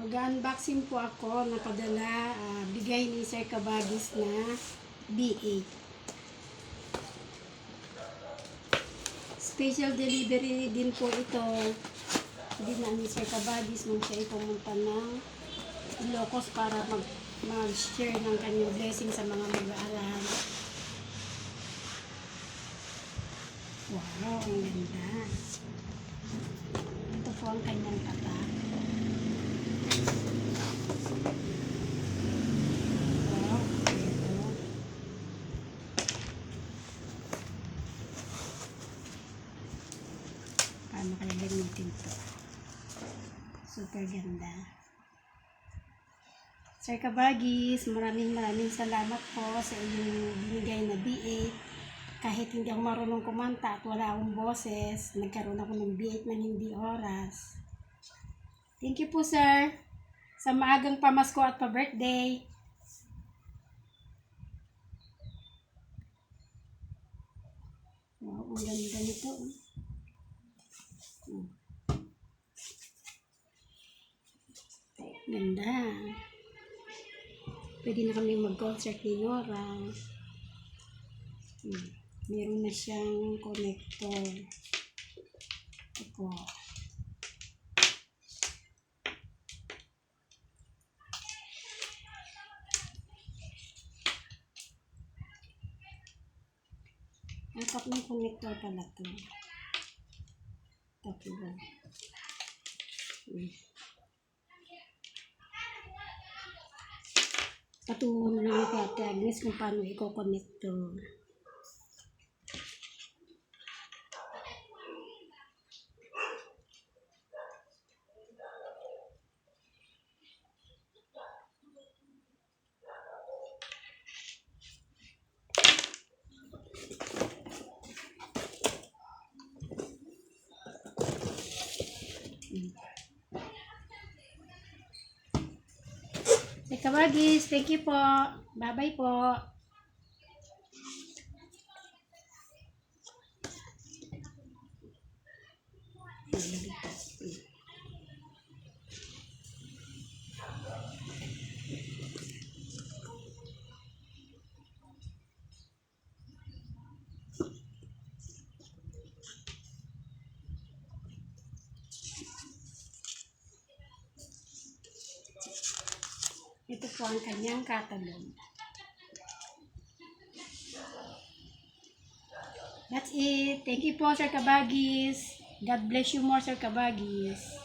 Mag-unboxing po ako na padala ah, bigay ni Sir Kabagis na B8. Special delivery din po ito. Din na ni Sir Kabagis nung siya pumunta ng Ilocos para mag mag-share ng kanyang blessing sa mga mag-aaral. Wow, ang ganda. Ito po ang kanyang tatak. Wow, ito. Paano kaya gamitin to? Super ganda. Sir Kabagis, maraming maraming salamat po sa inyong binigay na B8. Kahit hindi ako marunong kumanta at wala akong boses, nagkaroon ako ng B8 ng hindi oras. Thank you po, sir. Sa maagang pamasko at pa-birthday. Wow, ang ganda nito. Hmm. Ganda. Pwede na kami mag-concert ni Nora. Hmm. Meron na siyang connector. Ito po. Ang tatlong connector pala to. Tatlo. Hmm. Lang kay Ate Agnes kung paano i-connect to. Kabagis, thank you po. Bye-bye po. Ito po ang kanyang catalog. That's it. Thank you po, Sir Kabagis. God bless you more, Sir Kabagis.